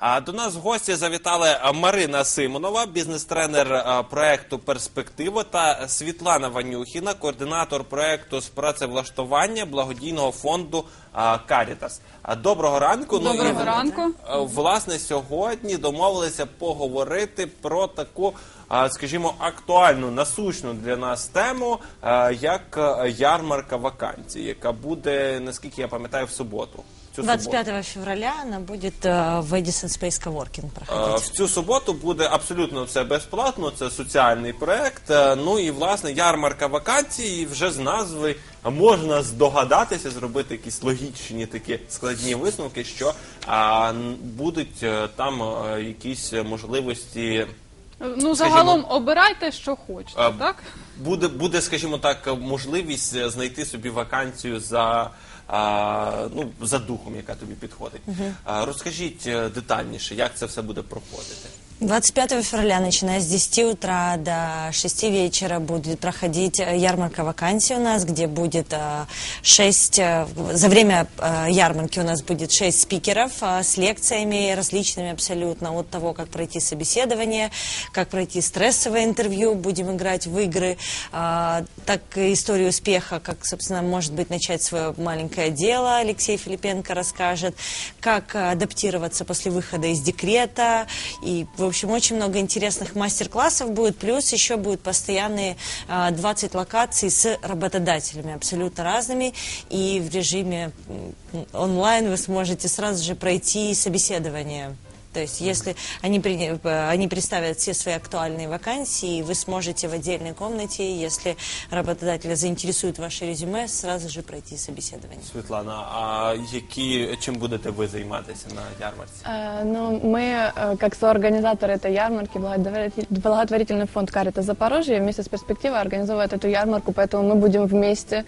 А до нас в гості завітали Марина Симонова, бізнес-тренер проекту Перспектива та Світлана Ванюхіна, координатор проекту з працевлаштування благодійного фонду Карітас. Доброго ранку. Ну, Доброго і, ранку. Власне, сьогодні домовилися поговорити про таку, скажімо, актуальну, насущну для нас тему, як ярмарка вакансій, яка буде, наскільки я пам'ятаю, в суботу. Цю суботу. 25 февраля она будет э, в Edison Space Coworking Е, проходить. В цю суботу буде абсолютно все безплатно. Це соціальний проект. Е, Ну і власне ярмарка вакансій. Вже з назви можна здогадатися, зробити якісь логічні такі складні висновки, що а, будуть е, там е, якісь можливості. Ну, загалом обирайте, що хочете, А, так? Буде, буде, скажімо так, можливість е, знайти собі вакансію за. А, ну, за духом, яка тобі підходить. А, розкажіть е, детальніше, як це все буде проходити. 25 февраля, начиная с 10 утра до 6 вечера, будет проходить э, ярмарка вакансий у нас, где будет 6... За время э, ярмарки у нас будет 6 спикеров э, с лекциями различными абсолютно, от того, как пройти собеседование, как пройти стрессовое интервью, будем играть в игры, так и историю успеха, как, собственно, может быть, начать свое маленькое дело, Алексей Филипенко расскажет, как э, адаптироваться после выхода из декрета, и, в общем, очень много интересных мастер-классов будет, плюс еще будут постоянные а, 20 локаций с работодателями абсолютно разными, и в режиме онлайн вы сможете сразу же пройти собеседование. То есть, если они, при- э, они представят все свои актуальные вакансии, вы сможете в отдельной комнате, если работодателя заинтересует ваше резюме, сразу же пройти собеседование. Світлана, а які чим будете ви займатися на ярмарці? Э, Ну, мы, э, как соорганизаторы этой ярмарки, благотворитель- благотворительный фонд «Карита Запорожье» вместе с «Перспективой» организовывает эту ярмарку, поэтому мы будем вместе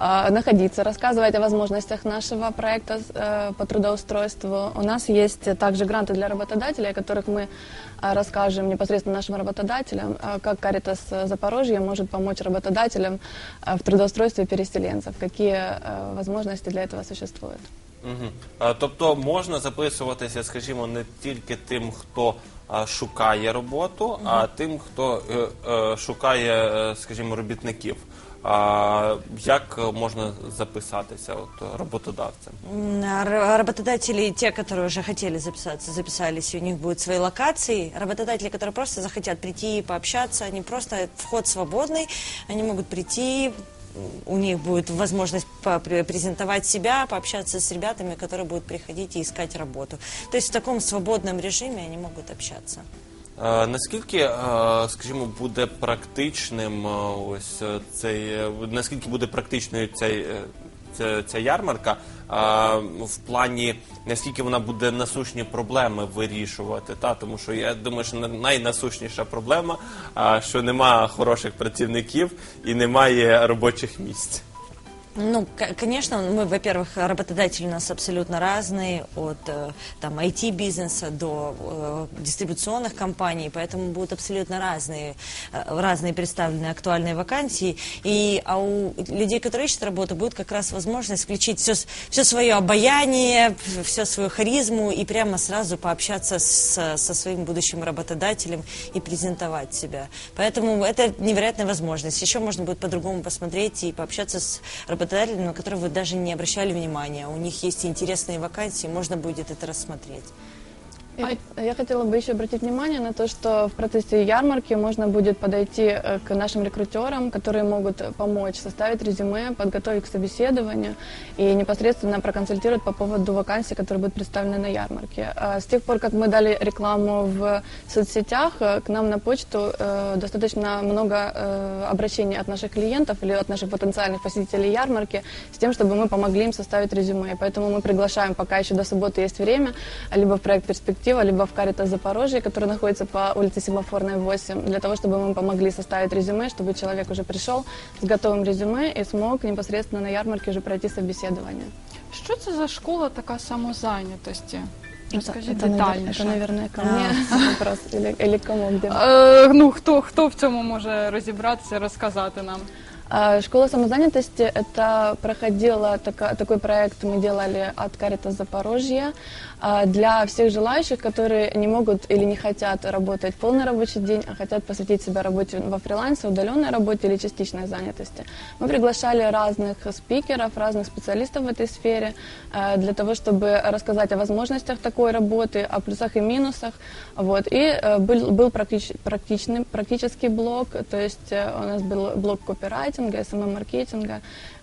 э, находиться, рассказывать о возможностях нашего проекта э, по трудоустройству. У нас есть также гранты для работодателей, о которых мы э, расскажем непосредственно нашим работодателям, э, как «Каритас Запорожье» может помочь работодателям э, в трудоустройстве переселенцев, какие э, возможности для этого существуют. Угу. Тобто можна записуватися, скажімо, не тільки тим, хто а, шукає роботу, а тим, хто е, е, шукає, е, скажімо, робітників. А як е, можна записатися от, роботодавцем? М, р- Работодатели, те, которые уже хотели записаться, записались, у них будут свои локации. Работодатели, которые просто захотят прийти и пообщаться, они просто, вход свободный, они могут прийти, у них будет возможность презентовать себя, пообщаться с ребятами, которые будут приходить и искать работу. То есть в таком свободном режиме они могут общаться. Е, Наскільки, е, скажімо, буде практичним е, ось цей, наскільки буде практичною цей, ця, ця ярмарка в плані, наскільки вона буде насущні проблеми вирішувати? Та? Тому що я думаю, що на- найнасущніша проблема, що нема хороших працівників і немає робочих місць. Ну, конечно, мы, во-первых, работодатели у нас абсолютно разные, от э, там IT-бизнеса до э, дистрибуционных компаний, поэтому будут абсолютно разные, э, разные представлены актуальные вакансии. И, а у людей, которые ищут работу, будет как раз возможность включить все, все свое обаяние, всю свою харизму и прямо сразу пообщаться с, со своим будущим работодателем и презентовать себя. Поэтому это невероятная возможность. Еще можно будет по-другому посмотреть и пообщаться с работодателями, на которые вы даже не обращали внимания. У них есть интересные вакансии, можно будет это рассмотреть. Я, хот- я хотела бы еще обратить внимание на то, что в процессе ярмарки можно будет подойти э, к нашим рекрутерам, которые могут помочь составить резюме, подготовить к собеседованию и непосредственно проконсультировать по поводу вакансий, которые будут представлены на ярмарке. А С тех пор, как мы дали рекламу в соцсетях, э, к нам на почту э, достаточно много обращений от наших клиентов или от наших потенциальных посетителей ярмарки с тем, чтобы мы помогли им составить резюме. Поэтому мы приглашаем, пока еще до субботы есть время, либо в проект «Перспектива», либо в «Карита Запорожье», который находится по улице Семафорной, 8, для того, чтобы мы помогли составить резюме, чтобы человек уже пришел с готовым резюме и смог непосредственно на ярмарке уже пройти собеседование. Що це за школа така самозайнятості? Розкажіть это, навер- детальніше. это, наверное, ко мне вопрос, или, или кому, где. Е, ну, хто, хто в цьому може розібратися, розказати нам? А, Школа самозанятости – это проходила така- такой проект, мы делали от Карита Запорожья а, для всех желающих, которые не могут или не хотят работать полный рабочий день, а хотят посвятить себя работе во фрилансе, удаленной работе или частичной занятости. Мы приглашали разных спикеров, разных специалистов в этой сфере э, для того, чтобы рассказать о возможностях такой работы, о плюсах и минусах. Вот. И э, был, был практич- практичный, практический блок, то есть э, у нас был блок копирайтинга, SMM-маркетинга.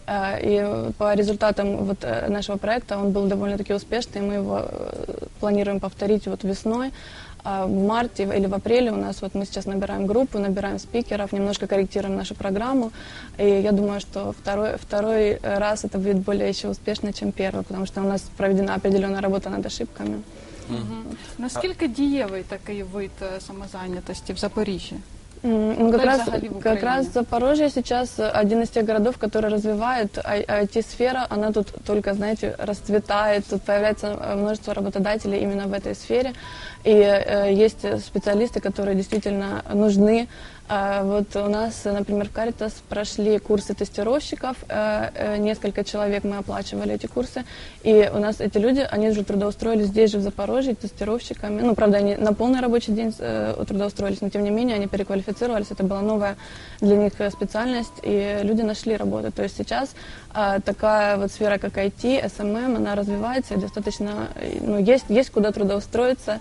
Э, И по результатам вот э, нашего проекта он был довольно-таки успешный, мы его э, планируем повторить вот весной. А В марте или в апреле у нас вот мы сейчас набираем группу, набираем спикеров, немножко корректируем нашу программу. И я думаю, что второй, второй раз это будет более еще успешно, чем первый, потому что у нас проведена определенная работа над ошибками. Наскільки дієвий такий вид е, самозайнятості в Запоріжжі? М, Ну, как Да и раз, взагалі в как Україні. раз Запорожье сейчас э, один из тех городов, который развивает IT-сфера. Она тут только, знаете, расцветает, тут появляется э, множество работодателей именно в этой сфере. И э, есть специалисты, которые действительно нужны. а Вот у нас, например, в Caritas прошли курсы тестировщиков, э, э, несколько человек мы оплачивали эти курсы, и у нас эти люди, они уже трудоустроились здесь же в Запорожье тестировщиками. Ну, правда, они на полный рабочий день э, трудоустроились, но тем не менее они переквалифицировались, это была новая для них специальность, и люди нашли работу. То есть сейчас а, такая вот сфера, как IT, SMM, она развивается и достаточно, ну, есть, есть куда трудоустроиться,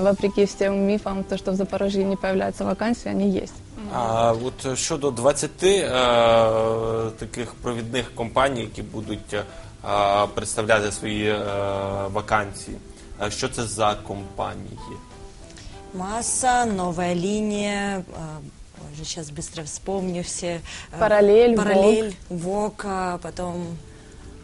вопреки всем мифам, то, что в Запорожье не появляются вакансии, они есть. А от щодо 20 е, таких провідних компаній, які будуть е, представляти свої е, вакансії, е, що це за компанії? Масса, новая линия, а, ой, же сейчас быстро вспомню все. Параллель, Параллель, ВОК, а потом А,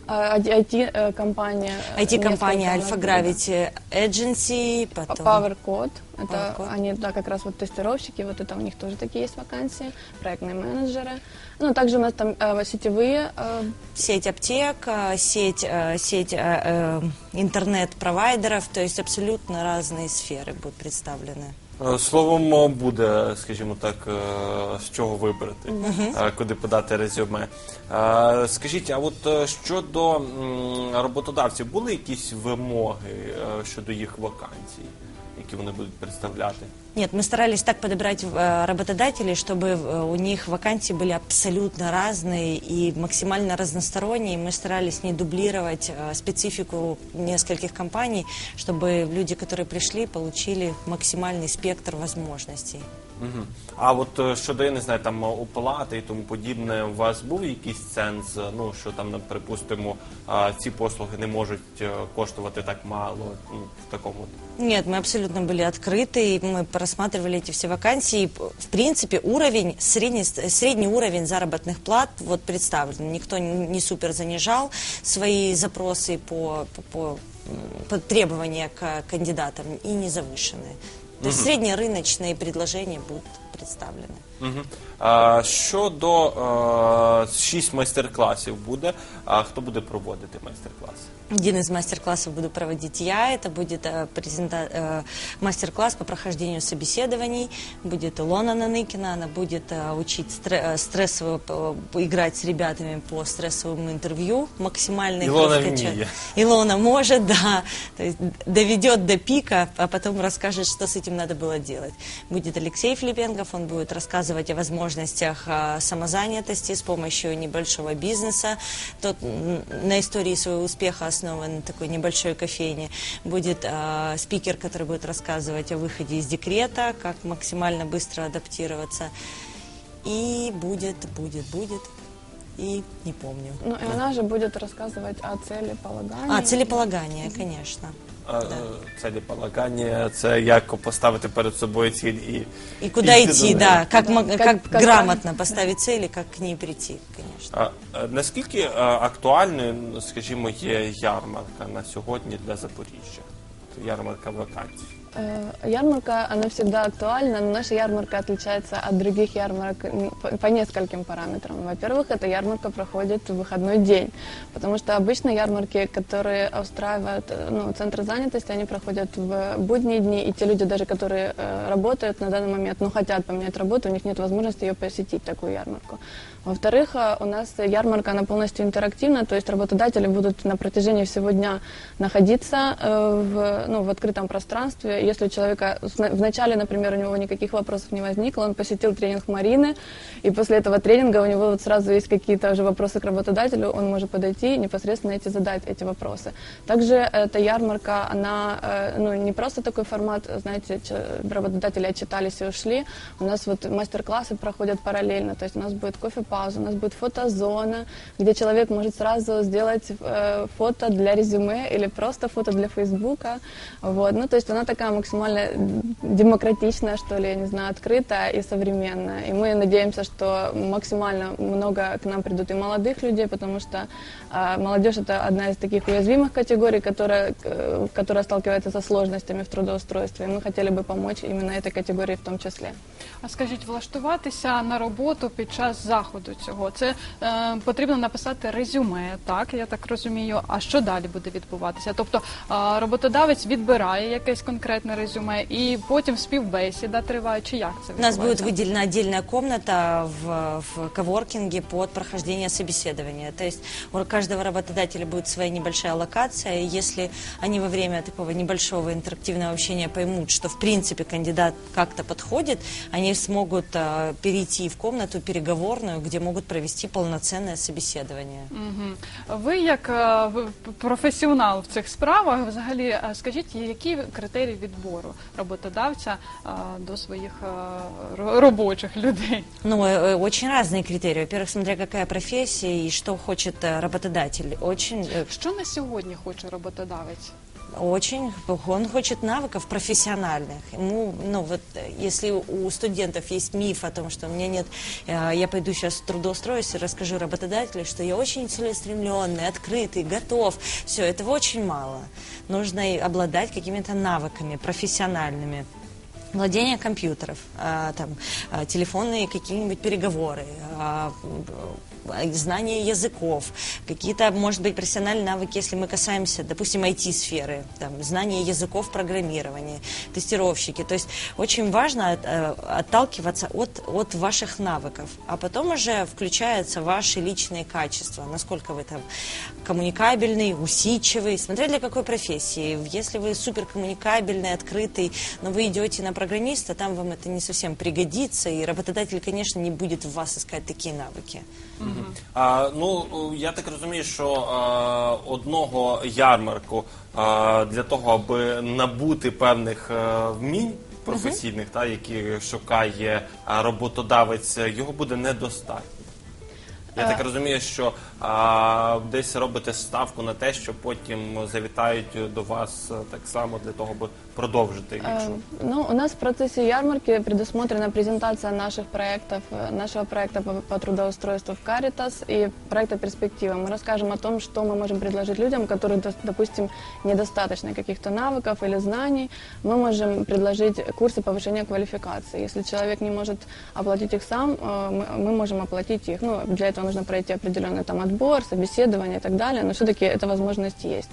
IT-компания. IT-компания Alpha Gravity Agency, потом... Power Code. Это Power Code. они, да, как раз вот тестировщики, вот это у них тоже такие есть вакансии, проектные менеджеры. Ну, также у нас там э, сетевые э, Сеть аптек, а, сеть, а, сеть а, э, интернет-провайдеров, то есть абсолютно разные сферы будут представлены. Е, Словом, буде, скажімо так, е, з чого вибрати, е, куди подати резюме. Е, Скажіть, а от е, щодо роботодавців, були якісь вимоги е, щодо їх вакансій, які вони будуть представляти? Нет, мы старались так подобрать э, работодателей, чтобы э, у них вакансии были абсолютно разные и максимально разносторонние. Мы старались не дублировать э, специфику нескольких компаний, чтобы люди, которые пришли, получили максимальный спектр возможностей. Мгм. А от е, щодо, я не знаю, там оплати і тому подібне, у вас був якийсь ценз, е, ну що там, ну, припустимо, а, ці послуги не можуть е, коштувати так мало, ну, в такому. от. Нет, мы абсолютно были открыты, и мы просматривали эти все вакансии. В принципе, уровень, средний, средний уровень заработных плат вот представлен. Никто не супер занижал свои запросы по, по, по, по требования к кандидатам и не завышенные. То есть среднерыночные предложения будут представлены. Мгм. А, щодо е, шість майстер-класів буде, а хто буде проводити майстер-класи? Один из мастер-классов буду проводить я. Это будет презента- мастер-класс по прохождению собеседований. Будет Илона Наныкина. Она будет учить э, стрессово играть с ребятами по стрессовому интервью. Максимально Илона. Илона может, да. То есть доведет до пика, а потом расскажет, что с этим надо было делать. Будет Алексей Филипенков. Он будет рассказывать о возможностях э, самозанятости с помощью небольшого бизнеса. Тот на истории своего успеха основан такой небольшой кофейне. Будет э, спикер, который будет рассказывать о выходе из декрета, как максимально быстро адаптироваться. И будет, будет, будет. И не помню. Ну, и она же будет рассказывать о целеполагании. А, целеполагание, конечно. А, ліполагання, Целеполагання, це як поставити перед собою ціль і И куда йти идти, до да, как, мо- Как- как, как грамотно поставить цели, як к ней прийти, конечно. А, е, наскільки е, актуальною, скажімо, є ярмарка на сьогодні для Запоріжжя? Ярмарка вакансій. Э, Ярмарка, она всегда актуальна, но наша ярмарка отличается от других ярмарок по, нескольким параметрам. Во-первых, эта ярмарка проходит в выходной день, потому что обычно ярмарки, которые устраивают э, ну, центры занятости, они проходят в будние дни, и те люди даже, которые э, работают на данный момент, но хотят поменять работу, у них нет возможности ее посетить, такую ярмарку. Во-вторых, у нас ярмарка, она полностью интерактивна, то есть работодатели будут на протяжении всего дня находиться в, ну, в открытом пространстве. Если у человека вначале, например, у него никаких вопросов не возникло, он посетил тренинг Марины, и после этого тренинга у него вот сразу есть какие-то уже вопросы к работодателю, он может подойти и непосредственно эти задать эти вопросы. Также эта ярмарка, она э, ну, не просто такой формат, знаете, работодатели отчитались и ушли. У нас вот мастер-классы проходят параллельно, то есть у нас будет кофе-пауза, у нас будет фотозона, где человек может сразу сделать э, фото для резюме или просто фото для Фейсбука. Вот. Ну, то есть она такая максимально демократичная, что ли, я не знаю, открытая и современная. И мы надеемся, что максимально много к нам придут и молодых людей, потому что э, молодежь это одна из таких уязвимых категорий, которая, э, которая сталкивается со сложностями в трудоустройстве. И мы хотели бы помочь именно этой категории в том числе. А скажіть, влаштуватися на роботу під час заходу цього, це е, потрібно написати резюме, так я так розумію. А що далі буде відбуватися? Тобто е, роботодавець відбирає якесь конкретне резюме, і потім співбесіда триває, чи як це У нас будет відбувається? выделена отдельная комната в, в коворкинге под прохождение собеседования. То есть у каждого работодателя будет своя небольшая локация. И если они во время такого небольшого интерактивного общения поймут, что в принципе кандидат как-то подходит, они смогут а, перейти в комнату переговорную, где могут провести полноценное собеседование. Мгм. Ви як е, ви професіонал в цих справах, взагалі, е, скажіть, які критерії відбору роботодавця е, до своїх е, ро- робочих людей? Ну, э, э, очень разные критерии. Во-первых, смотря какая профессия и что хочет э, работодатель. Очень э, Що на сьогодні хоче роботодавець? Очень. Он хочет навыков профессиональных. Ему, ну вот, если у студентов есть миф о том, что у меня нет, э, я пойду сейчас трудоустроюсь и расскажу работодателю, что я очень целеустремленный, открытый, готов. Все, этого очень мало. Нужно и обладать какими-то навыками профессиональными. Владение компьютеров, а, там, а, телефонные какие-нибудь переговоры, а, знание языков, какие-то, может быть, профессиональные навыки, если мы касаемся, допустим, IT-сферы, там, знание языков программирования, тестировщики. То есть очень важно от- э, отталкиваться от, от ваших навыков, а потом уже включаются ваши личные качества, насколько вы там коммуникабельный, усидчивый, смотря для какой профессии. Если вы суперкоммуникабельный, открытый, но вы идете на программиста, там вам это не совсем пригодится, и работодатель, конечно, не будет в вас искать такие навыки. А, ну, я так розумію, що а, одного ярмарку а, для того, аби набути певних а, вмінь професійних, та, які шукає а, роботодавець, його буде недостатньо. Я так розумію, що а, десь робите ставку на те, що потім завітають до вас так само для того, аби продовжити якщо. Ну, у нас в процессе ярмарки предусмотрена презентация наших проектов, нашего проекта по, по трудоустройству в Каритас и проекта «Перспектива». Мы расскажем о том, что мы можем предложить людям, которые, дос- допустим, недостаточно каких-то навыков или знаний. Мы можем предложить курсы повышения квалификации. Если человек не может оплатить их сам, э, мы, мы можем оплатить их. Ну, для этого нужно пройти определенный там отбор, собеседование и так далее, но все-таки эта возможность есть.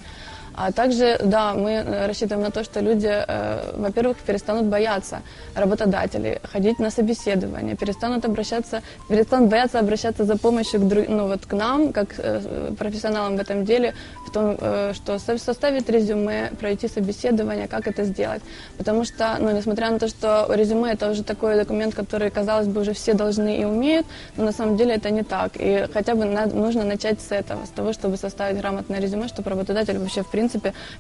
А также, да, мы э, рассчитываем на то, что люди, э, во-первых, перестанут бояться работодателей, ходить на собеседование, перестанут обращаться, перестанут бояться обращаться за помощью к, ну, вот, к нам, как э, профессионалам в этом деле, в том, что со- составить резюме, пройти собеседование, как это сделать. Потому что, ну, несмотря на то, что резюме это уже такой документ, который, казалось бы, уже все должны и умеют, но на самом деле это не так. И хотя бы на- нужно начать с этого, с того, чтобы составить грамотное резюме, чтобы работодатель вообще, в принципе,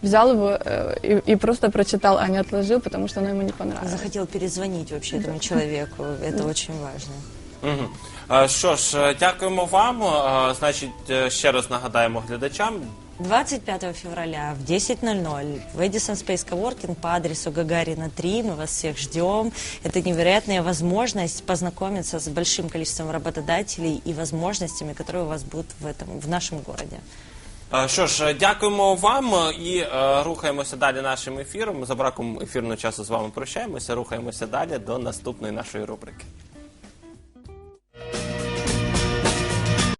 взял его э, и, и просто прочитал, а не отложил, потому что оно ему не понравилось. Захотел перезвонить вообще этому человеку, это очень важно. Мгм. А, Що ж, е, дякуємо вам. А, Значить, е, ще раз нагадаємо глядачам. 25 февраля в 10.00 в Edison Space Coworking по адресу Гагарина 3. Мы вас всех ждем. Это невероятная возможность познакомиться с большим количеством работодателей и возможностями, которые у вас будут в, этом, в нашем городе. Е, Що ж, е, дякуємо вам е, і е, рухаємося далі нашим ефіром. За браком ефірного часу з вами прощаємося, рухаємося далі до наступної нашої рубрики.